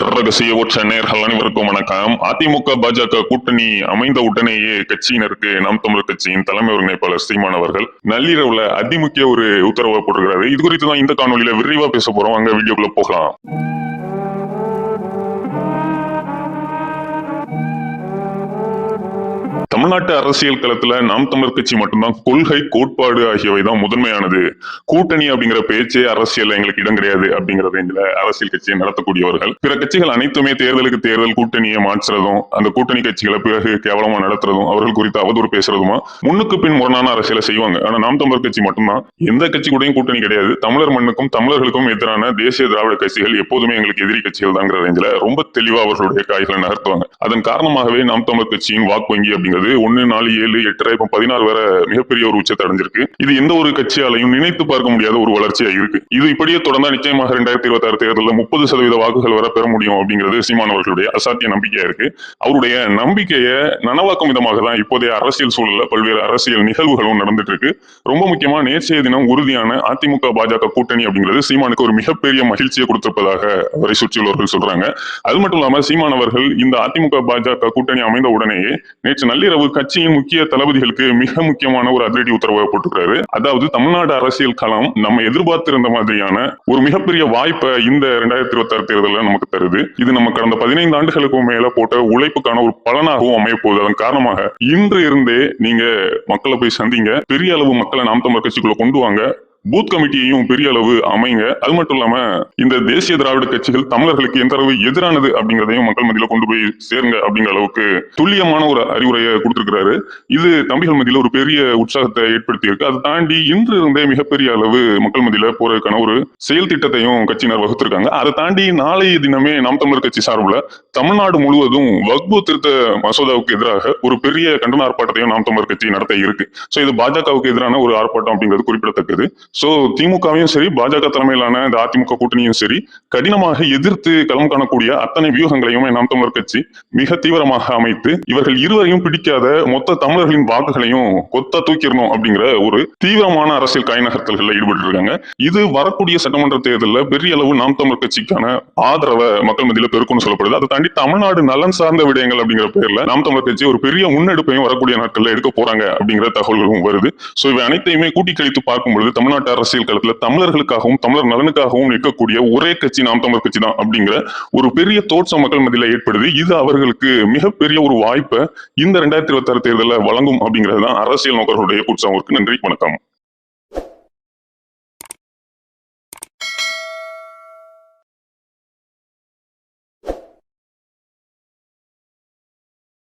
ரகசிய உற்ற நேர்கள் அனைவருக்கும் வணக்கம். அதிமுக பாஜக கூட்டணி அமைந்த உடனேயே கட்சியினருக்கு நாம் தமிழர் கட்சியின் தலைமை ஒருங்கிணைப்பாளர் சீமான் அவர்கள் நள்ளிரவுல அதிமுக்கிய ஒரு உத்தரவை போட்டிருக்கிறாரு. இது குறித்து தான் இந்த காணொலியில விரிவா பேச போறோம். அங்க வீடியோக்குள்ள போகலாம். தமிழ்நாட்டு அரசியல் களத்துல நாம் தமிழர் கட்சி மட்டும்தான் கொள்கை கோட்பாடு ஆகியவை தான் முதன்மையானது. கூட்டணி அப்படிங்கிற பேச்சே அரசியல் எங்களுக்கு இடம் கிடையாது அப்படிங்கிற ரேஞ்சில அரசியல் கட்சியை நடத்தக்கூடியவர்கள். பிற கட்சிகள் அனைத்துமே தேர்தலுக்கு தேர்தல் கூட்டணியை மாற்றுறதும் அந்த கூட்டணி கட்சிகளை பிறகு கேவலமா நடத்துறதும் அவர்கள் குறித்து அவதூறு பேசுறதுமா முன்னுக்கு பின் முரணான அரசியலை செய்வாங்க. ஆனா நாம் தமிழர் கட்சி மட்டும்தான் எந்த கட்சி கூடயும் கூட்டணி கிடையாது. தமிழர் மண்ணுக்கும் தமிழர்களுக்கும் எதிரான தேசிய திராவிட கட்சிகள் எப்போதுமே எங்களுக்கு எதிரி கட்சிகள் தாங்கிற ரேஞ்சில ரொம்ப தெளிவா அவர்களுடைய காய்களை நகர்த்துவாங்க. அதன் காரணமாகவே நாம் தமிழர் கட்சியின் வாக்கு வங்கி அப்படிங்கிறது ஒன்னு நாலு ஏழு எட்டரை இப்ப பதினாறு வர மிகப்பெரிய ஒரு உச்சத்தை அடைஞ்சிருக்கு. இது எந்த ஒரு கட்சியாலையும் நினைத்து பார்க்க முடியாத ஒரு வளர்ச்சியா இருக்கு. இது இப்படியே தொடர்ந்தா நிச்சயமாக ரெண்டாயிரத்தி இருபத்தி ஆறு தேர்தலில் முப்பது சதவீத வாக்குகள் வர பெற முடியும் அப்படிங்கிறது சீமான் அவர்களுடைய அசாத்திய நம்பிக்கையா இருக்கு. அவருடைய நம்பிக்கையை நனவாக்கும் விதமாக தான் இப்போதைய அரசியல் சூழல்ல பல்வேறு அரசியல் நிகழ்வுகளும் நடந்துட்டு இருக்கு. ரொம்ப முக்கியமா நேற்றைய தினம் உறுதியான அதிமுக பாஜக கூட்டணி அப்படிங்கிறது சீமானுக்கு ஒரு மிகப்பெரிய மகிழ்ச்சியை கொடுத்திருப்பதாக அவரை சுற்றியுள்ளவர்கள் சொல்றாங்க. அது மட்டும் இல்லாம சீமான் அவர்கள் இந்த அதிமுக பாஜக கூட்டணி அமைந்த உடனேயே நேற்று நள்ளிரவு கட்சியின் முக்கிய தளபதிகளுக்கு மிக முக்கியமான ஒரு அதிரடி உத்தரவை போட்டுக்கிறாரு அதாவது தமிழ்நாடு அரசியல் களம் நம்ம எதிர்பார்த்திருந்த மாதிரியான ஒரு மிகப்பெரிய வாய்ப்பை இந்த ரெண்டாயிரத்தி இருபத்தி ஆறு தேர்தலில் நமக்கு தருது. இது நம்ம கடந்த பதினைந்து ஆண்டுகளுக்கு மேல போட்ட உழைப்புக்கான ஒரு பலனாகவும் அமைய போகுது அதன் காரணமாக இன்று இருந்தே நீங்க மக்களை போய் சந்திங்க. பெரிய அளவு மக்களை நாம் தமிழர் கட்சிக்குள்ள கொண்டு வாங்க. பூத் கமிட்டியையும் பெரிய அளவு அமைங்க. அது மட்டும் இல்லாம இந்த தேசிய திராவிட கட்சிகள் தமிழர்களுக்கு எந்த அளவு எதிரானது அப்படிங்கிறதையும் மக்கள் மத்தியில கொண்டு போய் சேருங்க அப்படிங்கிற அளவுக்கு துல்லியமான ஒரு அறிவுரையை கொடுத்திருக்கிறாரு. இது தம்பிகள் மத்தியில ஒரு பெரிய உற்சாகத்தை ஏற்படுத்தி இருக்கு அதை தாண்டி இன்று இருந்தே மிகப்பெரிய அளவு மக்கள் மத்தியில போறதுக்கான ஒரு செயல் திட்டத்தையும் கட்சியினர் வகுத்திருக்காங்க. அதை தாண்டி நாளைய தினமே நாம் தமிழர் கட்சி சார்பில் தமிழ்நாடு முழுவதும் வக்பு திருத்த மசோதாவுக்கு எதிராக ஒரு பெரிய கண்டன ஆர்ப்பாட்டத்தையும் நாம் தமிழர் கட்சி நடத்த இருக்கு. சோ இது பாஜகவுக்கு எதிரான ஒரு ஆர்ப்பாட்டம் அப்படிங்கிறது குறிப்பிடத்தக்கது. சோ திமுகவையும் சரி பாஜக தலைமையிலான இந்த அதிமுக கூட்டணியும் சரி கடினமாக எதிர்த்து களம் காணக்கூடிய அத்தனை வியூகங்களையும் நாம் தமிழர் கட்சி மிக தீவிரமாக அமைத்து இவர்கள் இருவரையும் பிடிக்காத மொத்த தமிழர்களின் வாக்குகளையும் கொத்த தூக்கிடணும் அப்படிங்கிற ஒரு தீவிரமான அரசியல் காய் ஈடுபட்டு இருக்காங்க இது வரக்கூடிய சட்டமன்ற தேர்தலில் பெரிய அளவு நாம் தமிழர் கட்சிக்கான ஆதரவை மக்கள் மத்தியில் பெருக்கும்னு சொல்லப்படுது. அதை தாண்டி தமிழ்நாடு நலன் சார்ந்த விடயங்கள் அப்படிங்கிற பேர்ல நாம் தமிழர் கட்சி ஒரு பெரிய முன்னெடுப்பையும் வரக்கூடிய நாட்களில் எடுக்க போறாங்க அப்படிங்கிற தகவல்களும் வருது. சோ இவை அனைத்தையுமே கூட்டி கழித்து பார்க்கும் பொழுது தமிழ்நாட்டு அரசியல் களத்துல தமிழர்களுக்காகவும் தமிழர் நலனுக்காகவும் நிற்கக்கூடிய ஒரே கட்சி நாம் தமிழர் கட்சி தான் அப்படிங்கிற ஒரு பெரிய தோற்றம் மக்கள் மத்தியில ஏற்படுது. இது அவர்களுக்கு மிகப்பெரிய ஒரு வாய்ப்பை இந்த ரெண்டாயிரத்தி இருபத்தி ஆறு தேர்தலில் வழங்கும் அப்படிங்கிறது தான் அரசியல் நோக்கர்களுடைய உற்சாகம் நன்றி வணக்கம்.